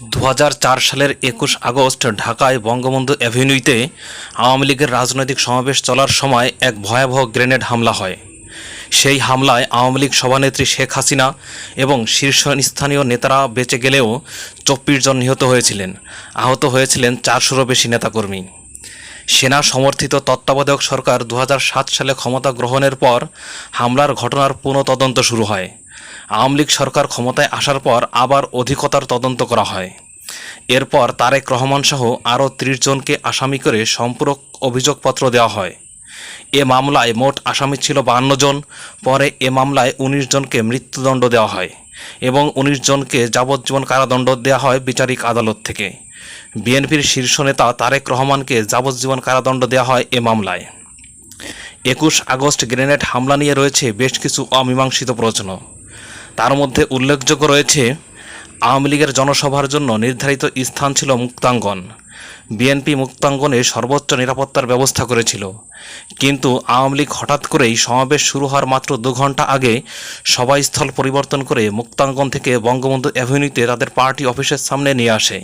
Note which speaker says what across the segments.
Speaker 1: দু হাজার চার সালের একুশ আগস্ট ঢাকায় বঙ্গবন্ধু অ্যাভিনিউতে আওয়ামী লীগের রাজনৈতিক সমাবেশ চলার সময় এক ভয়াবহ গ্রেনেড হামলা হয়। সেই হামলায় আওয়ামী লীগ সভানেত্রী শেখ হাসিনা এবং শীর্ষস্থানীয় নেতারা বেঁচে গেলেও চব্বিশ জন নিহত হয়েছিলেন। আহত হয়েছিলেন চারশোরও বেশি নেতাকর্মী। সেনা সমর্থিত তত্ত্বাবধায়ক সরকার দু হাজার সাত সালে ক্ষমতা গ্রহণের পর হামলার ঘটনার পুনঃ তদন্ত শুরু হয়। আওয়ামী লীগ সরকার ক্ষমতায় আসার পর আবার অধিকতার তদন্ত করা হয়। এরপর তারেক রহমান সহ আরও ত্রিশ জনকে আসামি করে সম্পূরক অভিযোগপত্র দেওয়া হয়। এ মামলায় মোট আসামি ছিল বাহান্ন জন। পরে এ মামলায় উনিশ জনকে মৃত্যুদণ্ড দেওয়া হয় এবং উনিশ জনকে যাবজ্জীবন কারাদণ্ড দেওয়া হয় বিচারিক আদালত থেকে। বিএনপির শীর্ষ নেতা তারেক রহমানকে যাবজ্জীবন কারাদণ্ড দেওয়া হয় এ মামলায়। একুশ আগস্ট গ্রেনেড হামলা নিয়ে রয়েছে বেশ কিছু অমীমাংসিত প্রশ্ন। তার মধ্যে উল্লেখযোগ্য রয়েছে, আওয়ামী লীগের জনসভার জন্য নির্ধারিত স্থান ছিল মুক্তাঙ্গন। বিএনপি মুক্তাঙ্গনে সর্বোচ্চ নিরাপত্তার ব্যবস্থা করেছিল। কিন্তু আওয়ামী লীগ হঠাৎ করেই সমাবেশ শুরু হওয়ার মাত্র দু ঘণ্টা আগে সভাস্থল পরিবর্তন করে মুক্তাঙ্গন থেকে বঙ্গবন্ধু অ্যাভিনিউতে তাদের পার্টি অফিসের সামনে নিয়ে আসে।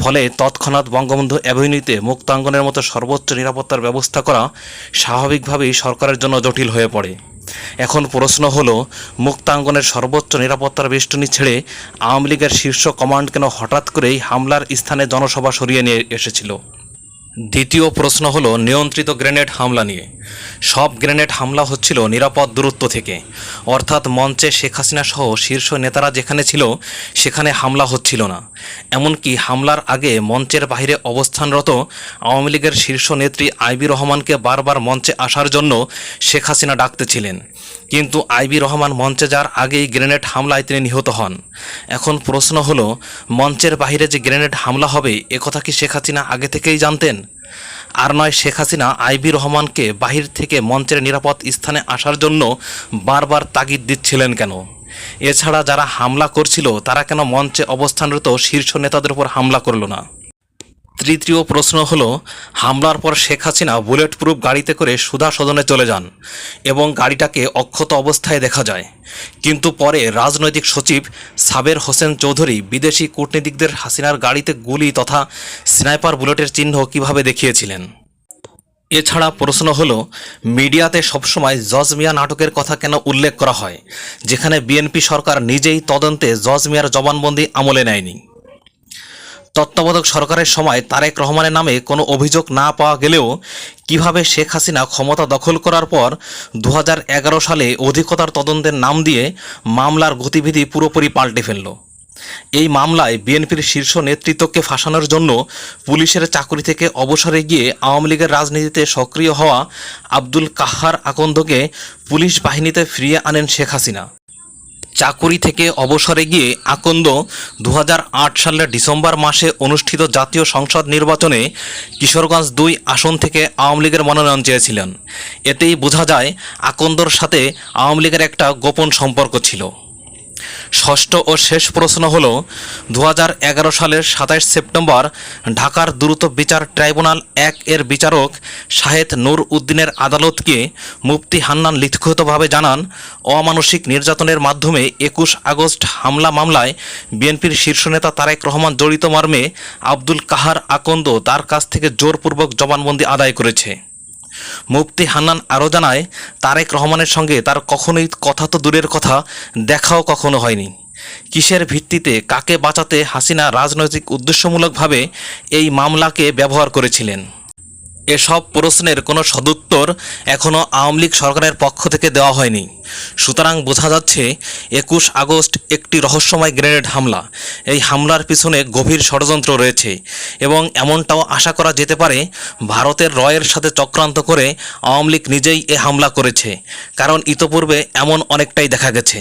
Speaker 1: ফলে তৎক্ষণাৎ বঙ্গবন্ধু অ্যাভিনিউতে মুক্তাঙ্গনের মতো সর্বোচ্চ নিরাপত্তার ব্যবস্থা করা স্বাভাবিকভাবেই সরকারের জন্য জটিল হয়ে পড়ে। এখন প্রশ্ন হলো, মুক্তাঙ্গনের সর্বোচ্চ নিরাপত্তার বেষ্টনী ছেড়ে আওয়ামী লীগের শীর্ষ কমান্ড কেন হঠাৎ করেই হামলার স্থানে জনসভা সরিয়ে নিয়ে এসেছিল? দ্বিতীয় প্রশ্ন হলো, নিয়ন্ত্রিত গ্রেনেড হামলা নিয়ে। সব গ্রেনেড হামলা হচ্ছিল নিরাপদ দূরত্ব থেকে। অর্থাৎ মঞ্চে শেখ হাসিনা সহ শীর্ষ নেতারা যেখানে ছিল, সেখানে হামলা হচ্ছিল না। এমনকি হামলার আগে মঞ্চের বাইরে অবস্থানরত আওয়ামী লীগের শীর্ষ নেত্রী আইবি রহমানকে বারবার মঞ্চে আসার জন্য শেখ হাসিনা ডাকতেছিলেন। কিন্তু আইবি রহমান মঞ্চে যাওয়ার আগেই গ্রেনেড হামলায় তিনি নিহত হন। এখন প্রশ্ন হলো, মঞ্চের বাইরে যে গ্রেনেড হামলা হবে একথা কি শেখ হাসিনা আগে থেকেই জানতেন? আর নয়, শেখ হাসিনা আইবি রহমানকে বাহির থেকে মঞ্চের নিরাপদ স্থানে আসার জন্য বারবার তাগিদ দিচ্ছিলেন কেন? এছাড়া যারা হামলা করছিল, তারা কেন মঞ্চে অবস্থানরত শীর্ষ নেতাদের উপর হামলা করল না? তৃতীয় প্রশ্ন হলো, হামলার পর শেখ হাসিনা বুলেট প্রুফ গাড়িতে করে সুধা সদনে চলে যান এবং গাড়িটাকে অক্ষত অবস্থায় দেখা যায়। কিন্তু পরে রাজনৈতিক সচিব সাবের হোসেন চৌধুরী বিদেশি কূটনীতিকদের হাসিনার গাড়িতে গুলি তথা স্নাইপার বুলেটের চিহ্ন কীভাবে দেখিয়েছিলেন? এছাড়া প্রশ্ন হলো, মিডিয়াতে সবসময় জজ মিয়া নাটকের কথা কেন উল্লেখ করা হয়, যেখানে বিএনপি সরকার নিজেই তদন্তে জজ মিয়ার জবানবন্দি আমলে নেয়নি? তত্ত্বাবধায়ক সরকারের সময় তারেক রহমানের নামে কোনো অভিযোগ না পাওয়া গেলেও কীভাবে শেখ হাসিনা ক্ষমতা দখল করার পর দু হাজার এগারো সালে অধিকতার তদন্তের নাম দিয়ে মামলার গতিবিধি পুরোপুরি পাল্টে ফেলল। এই মামলায় বিএনপির শীর্ষ নেতৃত্বকে ফাঁসানোর জন্য পুলিশের চাকরি থেকে অবসরে গিয়ে আওয়ামী লীগের রাজনীতিতে সক্রিয় হওয়া আব্দুল কাহার আকন্দকে পুলিশ বাহিনীতে ফিরিয়ে আনেন শেখ হাসিনা। চাকুরি থেকে অবসরে গিয়ে আকন্দ দু হাজার আট সালের ডিসেম্বর মাসে অনুষ্ঠিত জাতীয় সংসদ নির্বাচনে কিশোরগঞ্জ দুই আসন থেকে আওয়ামী লীগের মনোনয়ন চেয়েছিলেন। এতেই বোঝা যায় আকন্দর সাথে আওয়ামী লীগের একটা গোপন সম্পর্ক ছিল। ষষ্ঠ ও শেষ প্রশ্ন হল দু হাজার এগারো সালের সাতাইশ সেপ্টেম্বর ঢাকার দ্রুত বিচার ট্রাইব্যুনাল এক এর বিচারক শাহেদ নূর উদ্দিনের আদালতকে মুফতি হান্নান লিখিতভাবে জানান, অমানসিক নির্যাতনের মাধ্যমে একুশ আগস্ট হামলা মামলায় বিএনপির শীর্ষ নেতা তারেক রহমান জড়িত মর্মে আব্দুল কাহার আকন্দ তার কাছ থেকে জোরপূর্বক জবানবন্দি আদায় করেছে। মুফতি হানান আরও জানায় তারেক রহমানের সঙ্গে তার কখনোই কথা তো দূরের কথা, দেখাও কখনো হয়নি। কিসের ভিত্তিতে কাকে বাঁচাতে হাসিনা রাজনৈতিক উদ্দেশ্যমূলকভাবে এই মামলাকে ব্যবহার করেছিলেন? এসব প্রশ্নের কোনো সদুত্তর এখনও আওয়ামী লীগ সরকারের পক্ষ থেকে দেওয়া হয়নি। সুতরাং বোঝা যাচ্ছে, একুশ আগস্ট একটি রহস্যময় গ্রেনেড হামলা। এই হামলার পিছনে গভীর ষড়যন্ত্র রয়েছে এবং এমনটাও আশা করা যেতে পারে, ভারতের রয়ের সাথে চক্রান্ত করে আওয়ামী লীগ নিজেই এ হামলা করেছে। কারণ ইতোপূর্বে এমন অনেকটাই দেখা গেছে।